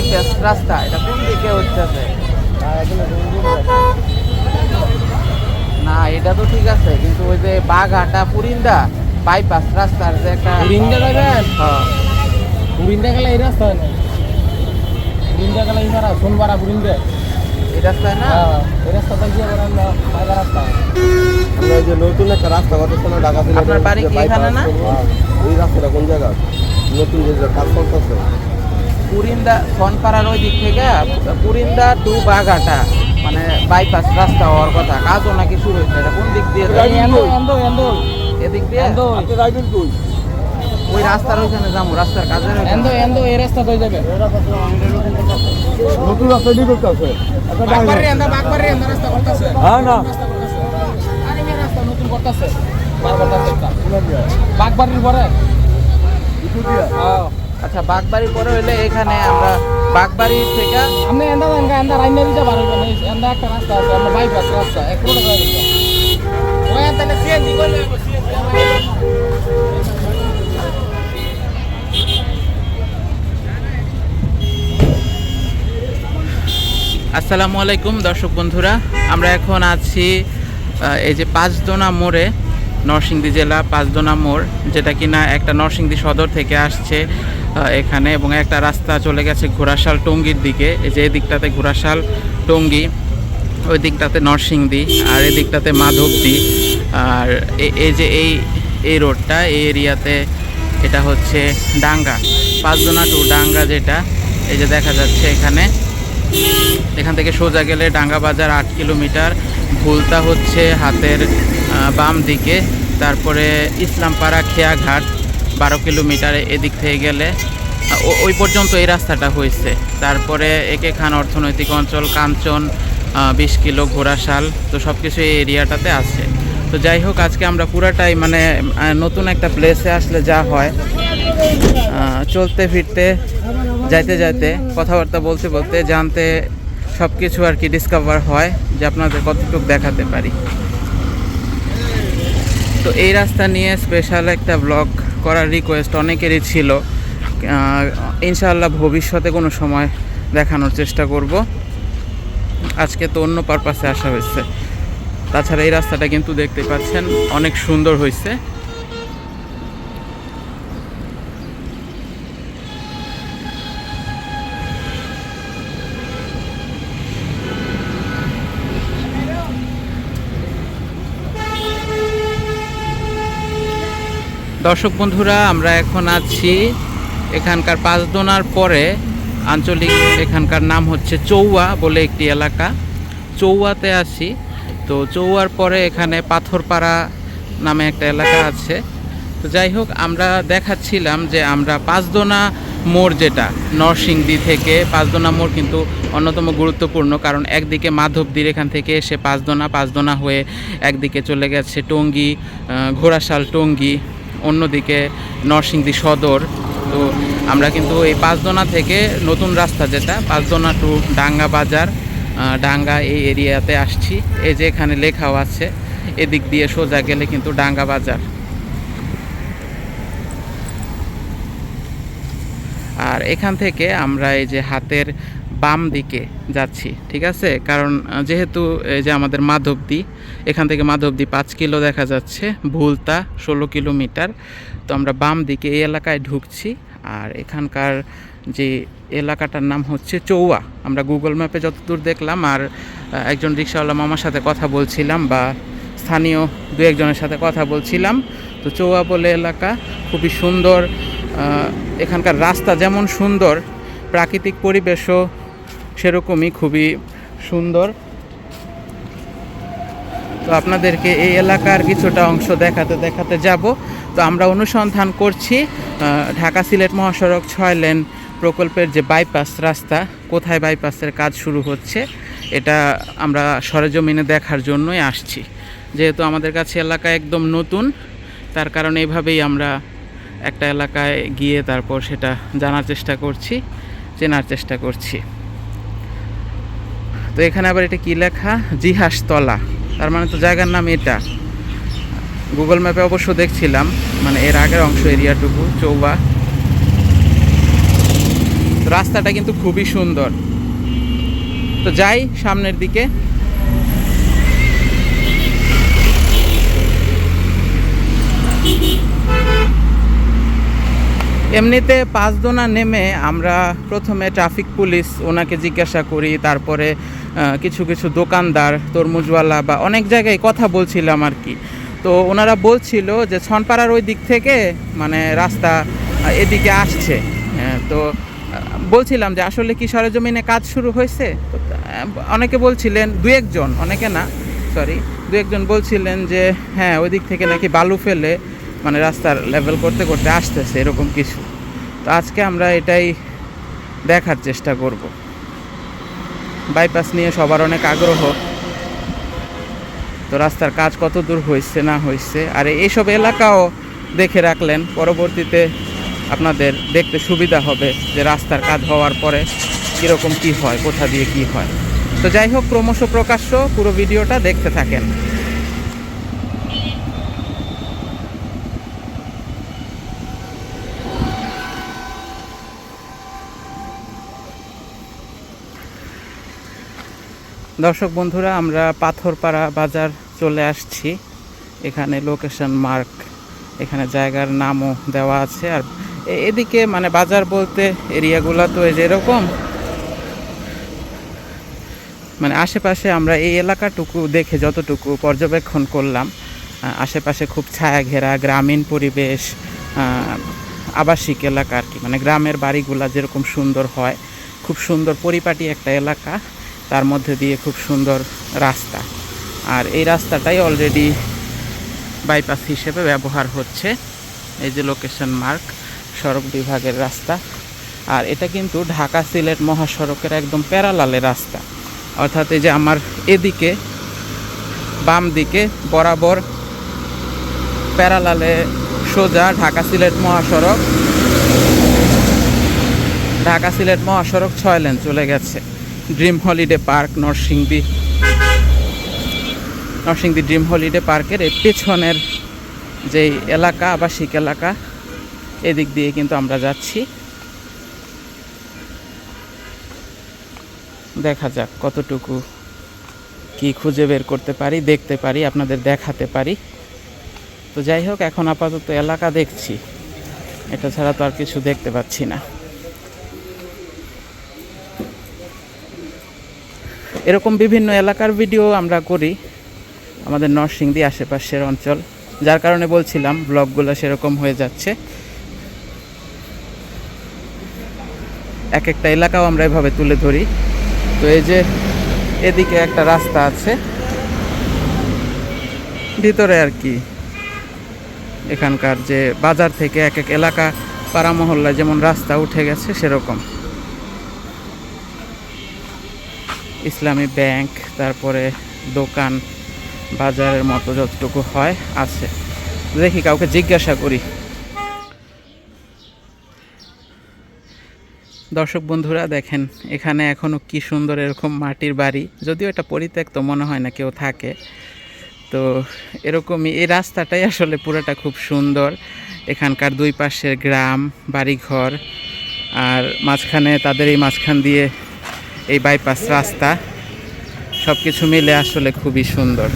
Bypass রাস্তা এটা কোন দিকে হচ্ছে না এটা তো ঠিক আছে কিন্তু ওই যে বাঘাটা পুরিন্দা বাইপাস রাস্তার যে একটা বুরিন্দা যাবেন হ্যাঁ, বুরিন্দা গেলে এই রাস্তা না বুরিন্দা গেলে এই সারা বুরিন্দা এই রাস্তায় না? হ্যাঁ এই রাস্তাটা গিয়ে আবার আমরা রাস্তা। আমরা যে নতুন একটা রাস্তা কত সময় ঢাকা সিলেটের আপনার বাড়ি কি এখানে না? হ্যাঁ, ওই রাস্তাটা কোন জায়গা? নতুন যে যে কাজ করতেছে। পুরিন্দা সনপাড়ার ওই দিক থেকে পুরিন্দা টু বাঘাটা মানে বাইপাস রাস্তা হওয়ার কথা। কাজও নাকি শুরু হয়েছে। এটা কোন দিক দিয়ে? এদিক দিয়ে? ওই রাস্তার ওইখানে যাব রাস্তার। এন্দো এন্দো এই রাস্তা যাবে। নতুন রাস্তা দিয়ে এন্দা এন্দা রাস্তা করতেছে। হ্যাঁ না। আরে রাস্তা নতুন রাস্তা। পরে হ্যাঁ। আচ্ছা বাগবাড়ি পরে হইলে এখানে আমরা বাগবাড়ি থেকে আপনি এন্দা দেন এন্দা রাইনা দিতে পারবেন এই এন্দা একটা রাস্তা আছে আমরা বাইপাস রাস্তা এক রোড করে দিতে ওই এন্দা সিএনজি কইলে আসসালামু আলাইকুম দর্শক বন্ধুরা আমরা এখন আছি এই যে পাঁচদোনা মোড়ে। নরসিংদী জেলা পাঁচদোনা মোড়, যেটা কিনা একটা নরসিংদী সদর থেকে আসছে এখানে এবং একটা রাস্তা চলে গেছে ঘোড়াশাল টঙ্গির দিকে। যে দিকটাতে ঘোড়াশাল টঙ্গি, ওই দিকটাতে নরসিংদী, আর এই দিকটাতে মাধবদী। আর এই যে এই এই রোডটা, এই এরিয়াতে এটা হচ্ছে ডাঙ্গা, পাঁচদোনা টু ডাঙ্গা যেটা। এই যে দেখা যাচ্ছে এখানে। এখান থেকে সোজা গেলে ডাঙ্গা বাজার আট কিলোমিটার। ভুলতা হচ্ছে হাতের বাম দিকে, তারপরে ইসলামপাড়া খেয়াঘাট, বারো কিলোমিটার এদিক থেকে গেলে ওই পর্যন্ত এই রাস্তাটা হয়েছে। তারপরে একে খান অর্থনৈতিক অঞ্চল, কাঞ্চন বিশ কিলো, ঘোড়াশাল, তো সব কিছু এই এরিয়াটাতে আছে। তো যাই হোক, আজকে আমরা পুরাটাই মানে নতুন একটা প্লেসে আসলে যা হয় চলতে ফিরতে, যাইতে যাইতে, কথাবার্তা বলতে বলতে, জানতে সব কিছু আর কি ডিসকভার হয়, যে আপনাদের কতটুকু দেখাতে পারি। তো এই রাস্তা নিয়ে স্পেশাল একটা ব্লগ করার রিকোয়েস্ট অনেকেরই ছিল। ইনশাআল্লাহ ভবিষ্যতে কোনো সময় দেখানোর চেষ্টা করব। আজকে তো অন্য পারপাসে আসা হয়েছে। তাছাড়া এই রাস্তাটা কিন্তু দেখতে পাচ্ছেন, অনেক সুন্দর হয়েছে। দর্শক বন্ধুরা, আমরা এখন আছি এখানকার পাঁচদোনার পরে। আঞ্চলিক এখানকার নাম হচ্ছে চৌয়া বলে একটি এলাকা। চৌয়াতে আছি। তো চৌয়ার পরে এখানে পাথরপাড়া নামে একটা এলাকা আছে। তো যাই হোক, আমরা দেখাচ্ছিলাম যে আমরা পাঁচদোনা মোড় যেটা, নরসিংদী থেকে পাঁচদোনা মোড় কিন্তু অন্যতম গুরুত্বপূর্ণ কারণ একদিকে মাধবদীর এখান থেকে এসে পাঁচদোনা পাঁচদোনা হয়ে একদিকে চলে গেছে টঙ্গী ঘোড়াশাল টঙ্গী। অন্যদিকে নরসিংদী সদর। তো আমরা কিন্তু এই পাঁচদোনা থেকে নতুন রাস্তা যেটা, পাঁচদোনা টু ডাঙ্গা বাজার ডাঙ্গা এই এরিয়াতে আসছি। এই যে এখানে লেখাও আছে, এদিক দিয়ে সোজা গেলে কিন্তু ডাঙ্গা বাজার। আর এখান থেকে আমরা এই যে হাতের বাম দিকে যাচ্ছি, ঠিক আছে? কারণ যেহেতু এই যে আমাদের মাধবদী, এখান থেকে মাধবদী পাঁচ কিলো দেখা যাচ্ছে, ভুলতা ষোলো কিলোমিটার। তো আমরা বাম দিকে এই এলাকায় ঢুকছি, আর এখানকার যে এলাকাটার নাম হচ্ছে চৌয়া। আমরা গুগল ম্যাপে যতদূর দেখলাম, আর একজন রিক্সাওয়ালা মামার সাথে কথা বলছিলাম বা স্থানীয় দু একজনের সাথে কথা বলছিলাম। তো চৌয়া বলে এলাকা খুবই সুন্দর এখানকার রাস্তা যেমন সুন্দর, প্রাকৃতিক পরিবেশও সেরকমই খুবই সুন্দর। তো আপনাদেরকে এই এলাকার কিছুটা অংশ দেখাতে দেখাতে যাব। তো আমরা অনুসন্ধান করছি ঢাকা সিলেট মহাসড়ক ছয় লেন প্রকল্পের যে বাইপাস রাস্তা, কোথায় বাইপাসের কাজ শুরু হচ্ছে, এটা আমরা সরেজমিনে দেখার জন্যই আসছি। যেহেতু আমাদের কাছে এলাকা একদম নতুন, তার কারণে এইভাবেই আমরা একটা এলাকায় গিয়ে তারপর সেটা জানার চেষ্টা করছি, চেনার চেষ্টা করছি। তো এখানে আবার এটা কি লেখা? জিহাসতলা। তার মানে তো জায়গার নাম এটা। গুগল ম্যাপে অবশ্য দেখছিলাম মানে এর আগের অংশ এরিয়াটুকু, চৌবা। রাস্তাটা কিন্তু খুবই সুন্দর। তো যাই সামনের দিকে। এমনিতে পাঁচদোনা নেমে আমরা প্রথমে ট্রাফিক পুলিশ ওনাকে জিজ্ঞাসা করি, তারপরে কিছু কিছু দোকানদার তরমুজওয়ালা বা অনেক জায়গায় কথা বলছিলাম আর কি। তো ওনারা বলছিল যে ছনপাড়ার ওই দিক থেকে মানে রাস্তা এদিকে আসছে। হ্যাঁ, তো বলছিলাম যে আসলে কি সরেজমিনে কাজ শুরু হয়েছে? অনেকে বলছিলেন দু একজন অনেকে না সরি দু একজন বলছিলেন যে হ্যাঁ ওই দিক থেকে নাকি বালু ফেলে মানে রাস্তার লেভেল করতে করতে আসতেছে এরকম কিছু। তো আজকে আমরা এটাই দেখার চেষ্টা করব। বাইপাস নিয়ে সবার অনেক আগ্রহ। তো রাস্তার কাজ কত দূর হয়েছে না হয়েছে আর এইসব এলাকাও দেখে রাখলেন। পরবর্তীতে আপনাদের দেখতে সুবিধা হবে যে রাস্তার কাজ হওয়ার পরে কীরকম কি হয়, কোথা দিয়ে কি হয়। তো যাই হোক, ক্রমশ প্রকাশ্য পুরো ভিডিওটা দেখতে থাকেন। দর্শক বন্ধুরা, আমরা পাথরপাড়া বাজার চলে আসছি। এখানে লোকেশন মার্ক এখানে জায়গার নামও দেওয়া আছে। আর এদিকে মানে বাজার বলতে এরিয়াগুলো তো এই যে এরকম। মানে আশেপাশে আমরা এই এলাকাটুকু দেখে যতটুকু পর্যবেক্ষণ করলাম আশেপাশে খুব ছায়া ঘেরা গ্রামীণ পরিবেশ আবাসিক এলাকা আর কি। মানে গ্রামের বাড়িগুলা যেরকম সুন্দর হয়, খুব সুন্দর পরিপাটি একটা এলাকা। তার মধ্যে দিয়ে খুব সুন্দর রাস্তা। আর এই রাস্তাটাই অলরেডি বাইপাস হিসেবে ব্যবহার হচ্ছে। এই যে লোকেশন মার্ক সড়ক বিভাগের রাস্তা। আর এটা কিন্তু ঢাকা সিলেট মহাসড়কের একদম প্যারালালে রাস্তা। অর্থাৎ এই যে আমার এদিকে, বাম দিকে বরাবর প্যারালালে সোজা ঢাকা সিলেট মহাসড়ক। ঢাকা সিলেট মহাসড়ক ছয় লেন চলে গেছে। Dream holiday park Narsingdi Narsingdi dream holiday পার্কের এই পেছনের যেই এলাকা, আবাসিক এলাকা, এদিক দিয়ে কিন্তু আমরা যাচ্ছি। দেখা যাক কতটুকু কি খুঁজে বের করতে পারি, দেখতে পারি, আপনাদের দেখাতে পারি। তো যাই হোক, এখন আপাতত এলাকা দেখছি। এটা ছাড়া তো আর কিছু দেখতে পাচ্ছি না। এরকম বিভিন্ন এলাকার ভিডিও আমরা করি আমাদের নরসিংদী আশেপাশের অঞ্চল, যার কারণে বলছিলাম ব্লগগুলো সেরকম হয়ে যাচ্ছে। এক একটা এলাকাও আমরা এভাবে তুলে ধরি। তো এই যে এদিকে একটা রাস্তা আছে, ভিতরে আর কি এখানকার যে বাজার থেকে এক এক এলাকা, পাড়া মহল্লায় যেমন রাস্তা উঠে গেছে সেরকম। ইসলামী ব্যাংক, তারপরে দোকান, বাজারের মতো যতটুকু হয়, আছে। দেখি কাউকে জিজ্ঞাসা করি। দর্শক বন্ধুরা, দেখেন, এখানে এখনও কি সুন্দর এরকম মাটির বাড়ি। যদিও এটা পরিত্যক্ত, মনে হয় না কেউ থাকে। তো এরকমই, এই রাস্তাটাই আসলে পুরোটা খুব সুন্দর। এখানকার দুই পাশের গ্রাম, বাড়িঘর, আর মাঝখানে তাদের এই মাঝখান দিয়ে এই বাইপাস রাস্তা সব কিছু মিলে আসলে খুবই সুন্দর।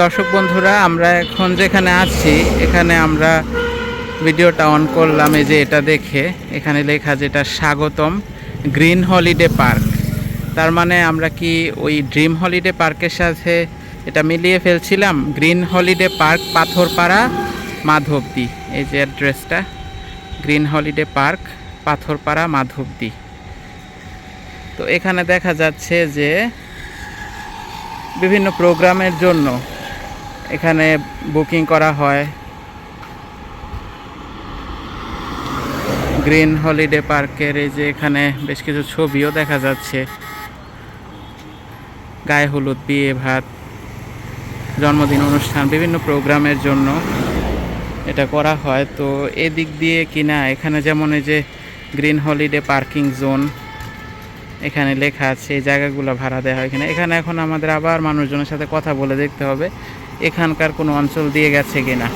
দর্শক বন্ধুরা, আমরা এখন যেখানে আছি, এখানে আমরা ভিডিওটা অন করলাম এই যে এটা দেখে। এখানে লেখা যেটা, স্বাগতম, গ্রিন হলিডে পার্ক। তার মানে আমরা কি ওই ড্রিম হলিডে পার্কের সাথে এটা মিলিয়ে ফেলছিলাম? Green holiday park Patharpara, Madhabdi. এই যে অ্যাড্রেসটা green holiday park Patharpara, Madhabdi. তো এখানে দেখা যাচ্ছে যে বিভিন্ন প্রোগ্রামের জন্য এখানে বুকিং করা হয়। গ্রিন হলিডে পার্কের এই যে এখানে বেশ কিছু ছবিও দেখা যাচ্ছে। গায়ে হলুদ, বিয়ে, ভাত, জন্মদিন অনুষ্ঠান, বিভিন্ন প্রোগ্রামের জন্য এটা করা হয়। তো এদিক দিয়ে কিনা, এখানে যেমন এই যে গ্রিন হলিডে পার্কিং জোন, এখানে লেখা আছে, এই জায়গাগুলো ভাড়া দেওয়া হয় এখানে এখানে এখন আমাদের আবার মানুষজনের সাথে কথা বলে দেখতে হবে, এখানকার কোনো অঞ্চল দিয়ে গেছে কিনা।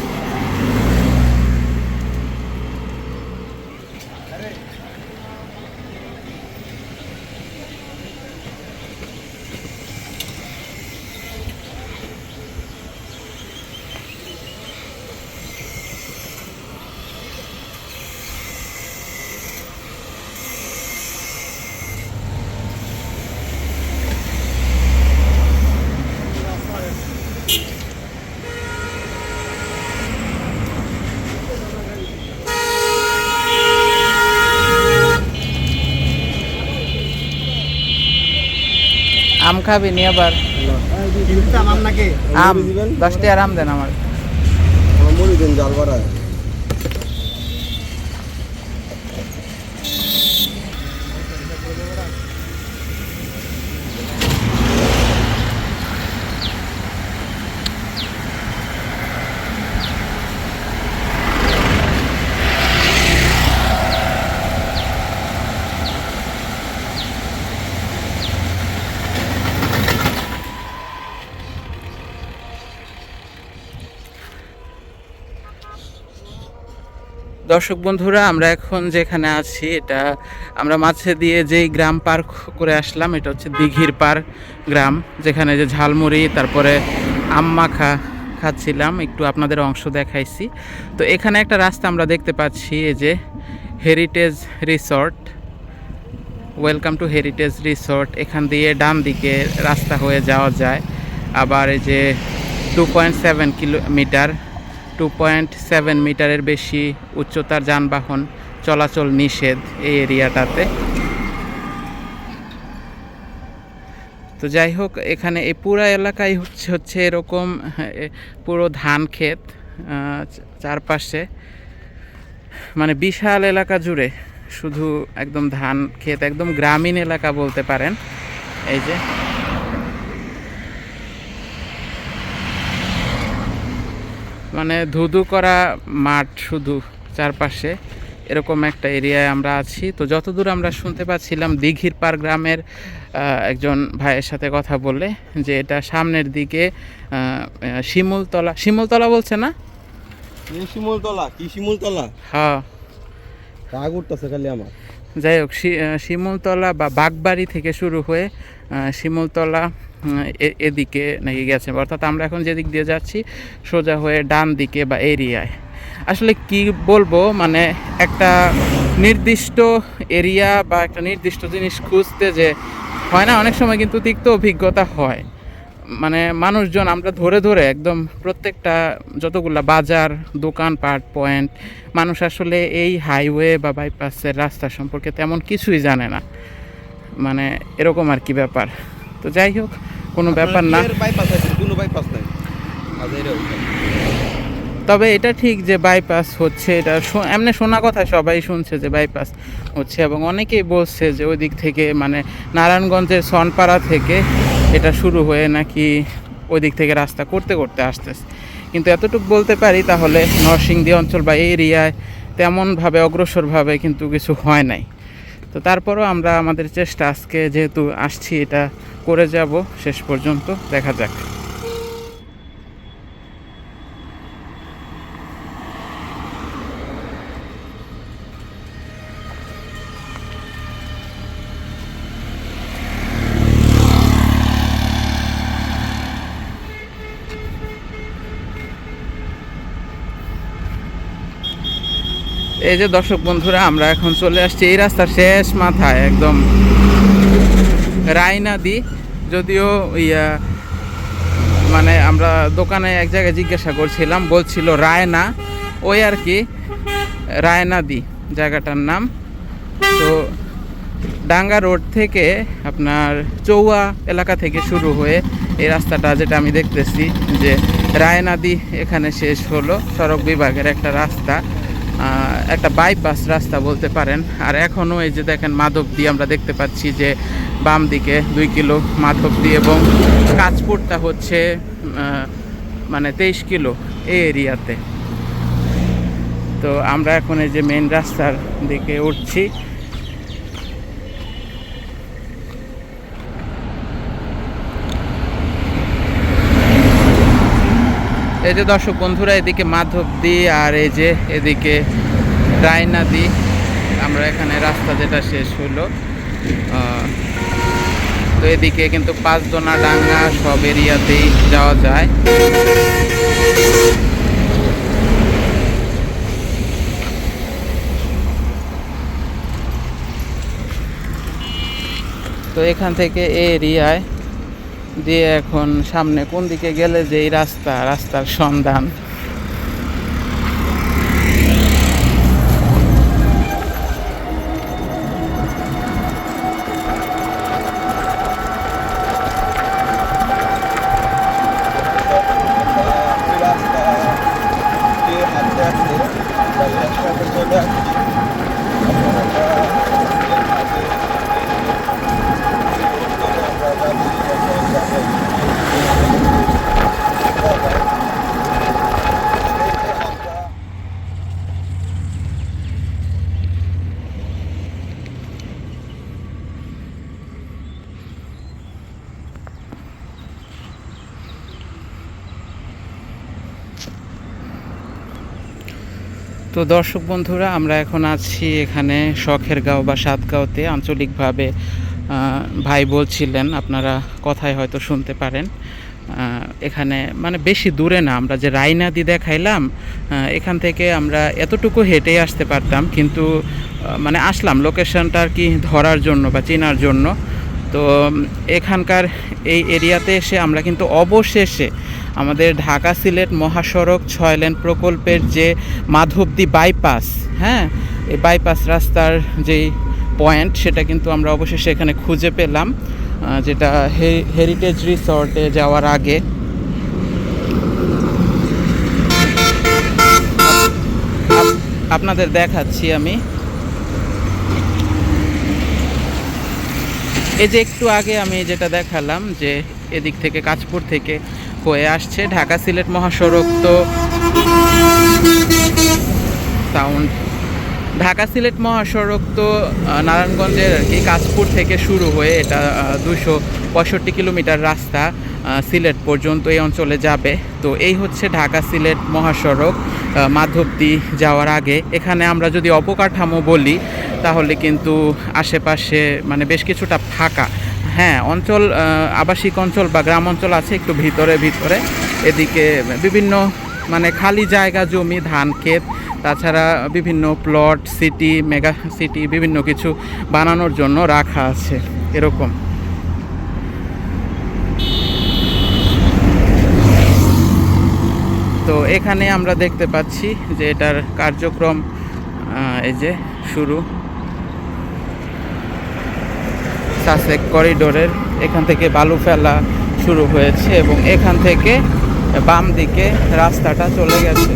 আম খাবি নি আবার। আম দশটি আর আম দেন আমার। দর্শক বন্ধুরা, আমরা এখন যেখানে আছি, এটা আমরা মাঝে দিয়ে যেই গ্রাম পার করে আসলাম, এটা হচ্ছে দিঘির পার গ্রাম, যেখানে যে ঝালমুড়ি, তারপরে আম মাখা খাচ্ছিলাম, একটু আপনাদের অংশ দেখাইছি। তো এখানে একটা রাস্তা আমরা দেখতে পাচ্ছি, এই যে heritage resort welcome to heritage resort এখান দিয়ে ডান দিকে রাস্তা হয়ে যাওয়া যায়, আবার এই যে two point seven kilometre two point seven মিটারের বেশি উচ্চতার যানবাহন চলাচল নিষেধ এই এরিয়াটাতে। তো যাই হোক, এখানে এই পুরো এলাকায় হচ্ছে হচ্ছে এরকম পুরো ধান ক্ষেত চারপাশে। মানে বিশাল এলাকা জুড়ে শুধু একদম ধান ক্ষেত, একদম গ্রামীণ এলাকা বলতে পারেন। এই যে মানে ধুধু করা মাঠ শুধু চারপাশে এরকম একটা এরিয়ায় আমরা আছি। তো যতদূর আমরা শুনতে পাচ্ছিলাম দিঘির পার গ্রামের একজন ভাইয়ের সাথে কথা বলে যে এটা সামনের দিকে শিমুলতলা শিমুলতলা বলছে না? শিমুলতলা কি শিমুলতলা? হ্যাঁ। রাগ উঠতেছে খালি আমার। যাই হোক শিমুলতলা বা বাগবাড়ি থেকে শুরু হয়ে শিমুলতলা এদিকে নাকি গেছে। অর্থাৎ আমরা এখন যেদিক দিয়ে যাচ্ছি, সোজা হয়ে ডান দিকে বা এরিয়ায়। আসলে কি বলব মানে একটা নির্দিষ্ট এরিয়া বা একটা নির্দিষ্ট জিনিস খুঁজতে যে হয় না, অনেক সময় কিন্তু তিক্ত অভিজ্ঞতা হয়। মানে মানুষজন, আমরা ধরে ধরে একদম প্রত্যেকটা যতগুলা বাজার, দোকানপাট, পয়েন্ট, মানুষ আসলে এই হাইওয়ে বা বাইপাসের রাস্তা সম্পর্কে তেমন কিছুই জানে না। মানে এরকম আর কি ব্যাপার। তো যাই হোক কোনো ব্যাপার না। নাই? তবে এটা ঠিক যে বাইপাস হচ্ছে এটা এমনি শোনা কথা সবাই শুনছে যে বাইপাস হচ্ছে এবং অনেকেই বলছে যে ওই দিক থেকে মানে নারায়ণগঞ্জের সনপাড়া থেকে এটা শুরু হয়ে নাকি ওই দিক থেকে রাস্তা করতে করতে আসতেছে। কিন্তু এতটুকু বলতে পারি তাহলে নরসিংদী অঞ্চল বা এই এরিয়ায় তেমনভাবে অগ্রসরভাবে কিন্তু কিছু হয় নাই। তো তারপরও আমরা আমাদের চেষ্টা আজকে যেহেতু আসছি, এটা করে যাব, শেষ পর্যন্ত দেখা যাক। এই যে দর্শক বন্ধুরা, আমরা এখন চলে আসছি এই রাস্তার শেষ মাথায়, একদম রায়নাদি যদিও ইয়া মানে আমরা দোকানে এক জায়গায় জিজ্ঞাসা করছিলাম, বলছিল রায়না, ওই আর কি রায়নাদি জায়গাটার নাম। তো ডাঙ্গা রোড থেকে আপনার চৌয়া এলাকা থেকে শুরু হয়ে এই রাস্তাটা যেটা আমি দেখতেছি, যে রায়নাদি এখানে শেষ হলো, সড়ক বিভাগের একটা রাস্তা। একটা বাইপাস রাস্তা বলতে পারেন। আর এখনও এই যে দেখেন মাধব দিয়ে আমরা দেখতে পাচ্ছি যে বাম দিকে দুই কিলো মাধব দিয়ে এবং কাঁচপুরটা হচ্ছে মানে তেইশ কিলো এই এরিয়াতে। তো আমরা এখন এই যে মেন রাস্তার দিকে উঠছি। এই যে দর্শক বন্ধুরা, এদিকে মাধব দি আর এই যে এদিকে রায়নাদি আমরা এখানে রাস্তা যেটা শেষ হলো। তো এদিকে কিন্তু পাঁচদোনা ডাঙ্গা সব এরিয়াতেই যাওয়া যায়। তো এখান থেকে এই এরিয়ায় দিয়ে এখন সামনে কোন দিকে গেলে যে এই রাস্তা, রাস্তার সন্ধান? তো দর্শক বন্ধুরা, আমরা এখন আছি এখানে শখের গাঁও বা সাতগাঁওতে। আঞ্চলিকভাবে ভাই বলছিলেন, আপনারা কথায় হয়তো শুনতে পারেন। এখানে মানে বেশি দূরে না, আমরা যে রায়নাদি দেখাইলাম এখান থেকে আমরা এতটুকু হেঁটে আসতে পারতাম, কিন্তু মানে আসলাম লোকেশনটা আর কি ধরার জন্য বা চেনার জন্য। তো এখানকার এই এরিয়াতে এসে আমরা কিন্তু অবশেষে আমাদের ঢাকা সিলেট মহাসড়ক ছয় লেন প্রকল্পের যে মাধবদী বাইপাস হ্যাঁ? এই বাইপাস রাস্তার যেই পয়েন্ট, সেটা কিন্তু আমরা অবশেষে এখানে খুঁজে পেলাম যেটা হেরিটেজ রিসর্টে যাওয়ার আগে। আপনাদের দেখাচ্ছি আমি। এই যে একটু আগে আমি যেটা দেখালাম যে এদিক থেকে কাঁচপুর থেকে হয়ে আসছে ঢাকা সিলেট মহাসড়ক। তো সাউন্ড ঢাকা সিলেট মহাসড়ক তো নারায়ণগঞ্জের আর কি কাঁচপুর থেকে শুরু হয়ে এটা দুশো পঁয়ষট্টি কিলোমিটার রাস্তা সিলেট পর্যন্ত এই অঞ্চলে যাবে। তো এই হচ্ছে ঢাকা সিলেট মহাসড়ক মাধবদী যাওয়ার আগে। এখানে আমরা যদি অবকাঠামো বলি, তাহলে কিন্তু আশেপাশে মানে বেশ কিছুটা ফাঁকা। হ্যাঁ অঞ্চল আবাসিক অঞ্চল বা গ্রাম অঞ্চল আছে একটু ভিতরে ভিতরে। এদিকে বিভিন্ন মানে খালি জায়গা জমি, ধান, ক্ষেত, তাছাড়া বিভিন্ন প্লট সিটি মেগা সিটি বিভিন্ন কিছু বানানোর জন্য রাখা আছে, এরকম। তো এখানে আমরা দেখতে পাচ্ছি যে এটার কার্যক্রম এই যে শুরু। সাসেক করিডোরের এখান থেকে বালু ফেলা শুরু হয়েছে এবং এখান থেকে বাম দিকে রাস্তাটা চলে গেছে।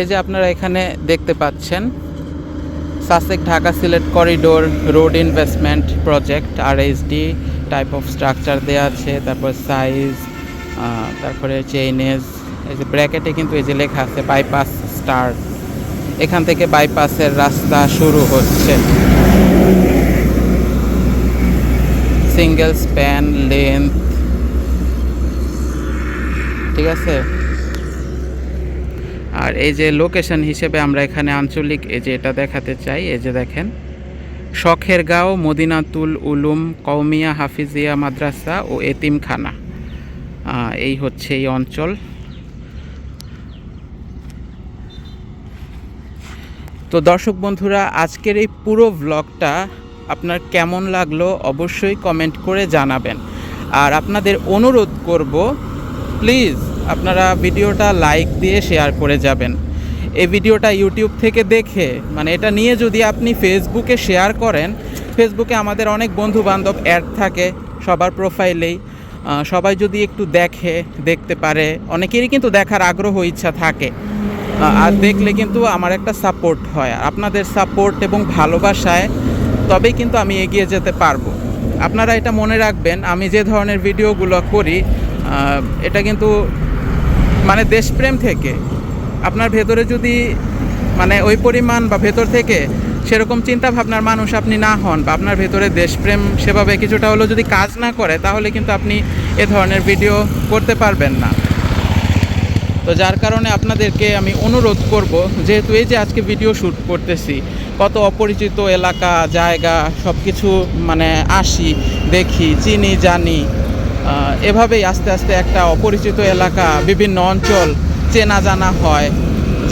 এই যে আপনারা এখানে দেখতে পাচ্ছেন, SASEC Dhaka Sylhet corridor road investment project R D type of structure দেওয়া আছে, তারপর সাইজ তারপরে চেইনেজ এই যে ব্র্যাকেটে কিন্তু এই যে লেখা আছে বাইপাস স্টার এখান থেকে বাইপাসের রাস্তা শুরু হচ্ছে। সিঙ্গেল স্প্যান লেন্থ ঠিক আছে? আর এই যে লোকেশন হিসেবে আমরা এখানে আঞ্চলিক এই যে এটা দেখাতে চাই, এই যে দেখেন। শখের গাঁও মদিনাতুল উলুম কৌমিয়া হাফিজিয়া মাদ্রাসা ও এতিমখানা। এই হচ্ছে এই অঞ্চল। তো দর্শক বন্ধুরা, আজকের এই পুরো ভ্লগটা আপনার কেমন লাগল অবশ্যই কমেন্ট করে জানাবেন। আর আপনাদের অনুরোধ করব প্লিজ আপনারা ভিডিওটা লাইক দিয়ে শেয়ার করে যাবেন। এই ভিডিওটা ইউটিউব থেকে দেখে মানে এটা নিয়ে যদি আপনি ফেসবুকে শেয়ার করেন, ফেসবুকে আমাদের অনেক বন্ধু বান্ধব অ্যাড থাকে সবার প্রোফাইলেই। সবাই যদি একটু দেখে, দেখতে পারে, অনেকেরই কিন্তু দেখার আগ্রহ, ইচ্ছা থাকে। আর দেখলে কিন্তু আমার একটা সাপোর্ট হয় আপনাদের সাপোর্ট এবং ভালোবাসায় তবেই কিন্তু আমি এগিয়ে যেতে পারব। আপনারা এটা মনে রাখবেন, আমি যে ধরনের ভিডিওগুলো করি এটা কিন্তু মানে দেশপ্রেম থেকে। আপনার ভেতরে যদি মানে ওই পরিমাণ বা ভেতর থেকে সেরকম চিন্তা ভাবনার মানুষ আপনি না হন বা আপনার ভেতরে দেশপ্রেম সেভাবে কিছুটা হলেও যদি কাজ না করে, তাহলে কিন্তু আপনি এ ধরনের ভিডিও করতে পারবেন না। তো যার কারণে আপনাদেরকে আমি অনুরোধ করব, যেহেতু এই যে আজকে ভিডিও শ্যুট করতেছি, কত অপরিচিত এলাকা, জায়গা সব কিছু মানে আসি, দেখি, চিনি, জানি এভাবেই আস্তে আস্তে একটা অপরিচিত এলাকা, বিভিন্ন অঞ্চল চেনা জানা হয়,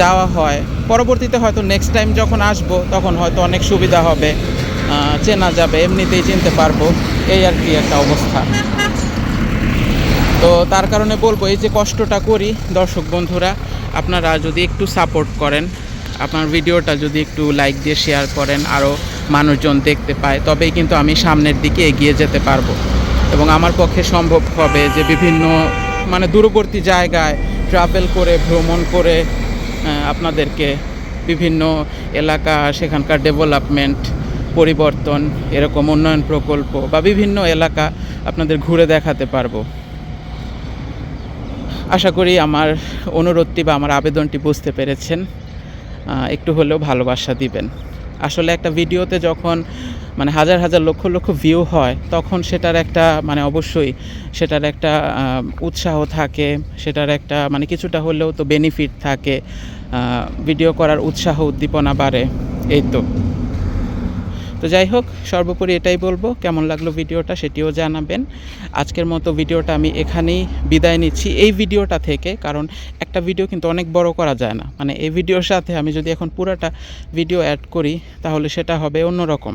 যাওয়া হয়। পরবর্তীতে হয়তো নেক্সট টাইম যখন আসব, তখন হয়তো অনেক সুবিধা হবে চেনা যাবে, এমনিতেই চিনতে পারব। এই আর কি একটা অবস্থা। তো তার কারণে বলব, এই যে কষ্টটা করি, দর্শক বন্ধুরা, আপনারা যদি একটু সাপোর্ট করেন, আপনার ভিডিওটা যদি একটু লাইক দিয়ে শেয়ার করেন আরও মানুষজন দেখতে পায়, তবেই কিন্তু আমি সামনের দিকে এগিয়ে যেতে পারব। এবং আমার পক্ষে সম্ভব হবে যে বিভিন্ন মানে দূরবর্তী জায়গায় ট্রাভেল করে, ভ্রমণ করে আপনাদেরকে বিভিন্ন এলাকা, সেখানকার ডেভেলপমেন্ট পরিবর্তন, এরকম উন্নয়ন প্রকল্প বা বিভিন্ন এলাকা আপনাদের ঘুরে দেখাতে পারব। আশা করি আমার অনুরোধটি বা আমার আবেদনটি বুঝতে পেরেছেন। একটু হলেও ভালোবাসা দিবেন। আসলে একটা ভিডিওতে যখন মানে হাজার হাজার লক্ষ লক্ষ ভিউ হয়, তখন সেটার একটা মানে অবশ্যই সেটার একটা উৎসাহ থাকে, সেটার একটা মানে কিছুটা হলেও তো বেনিফিট থাকে ভিডিও করার উৎসাহ উদ্দীপনা বাড়ে, এই তো। তো যাই হোক, সর্বোপরি এটাই বলব, কেমন লাগল ভিডিওটা সেটিও জানাবেন। আজকের মতো ভিডিওটা আমি এখানেই বিদায় নিচ্ছি, এই ভিডিওটা থেকে, কারণ একটা ভিডিও কিন্তু অনেক বড় করা যায় না। মানে এই ভিডিওর সাথে আমি যদি এখন পুরোটা ভিডিও অ্যাড করি, তাহলে সেটা হবে অন্যরকম।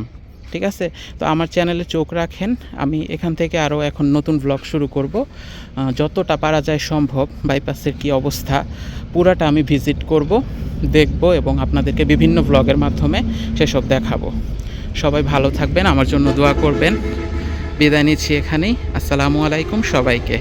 ঠিক আছে? তো আমার চ্যানেলে চোখ রাখেন। আমি এখান থেকে আরও এখন নতুন ব্লগ শুরু করব। যতটা পারা যায় সম্ভব বাইপাসের কি অবস্থা, পুরাটা আমি ভিজিট করব, দেখব এবং আপনাদেরকে বিভিন্ন ব্লগের মাধ্যমে সেসব দেখাবো। সবাই ভালো থাকবেন, আমার জন্য দোয়া করবেন। বিদায় নিচ্ছি এখানেই। আসসালামু আলাইকুম সবাইকে।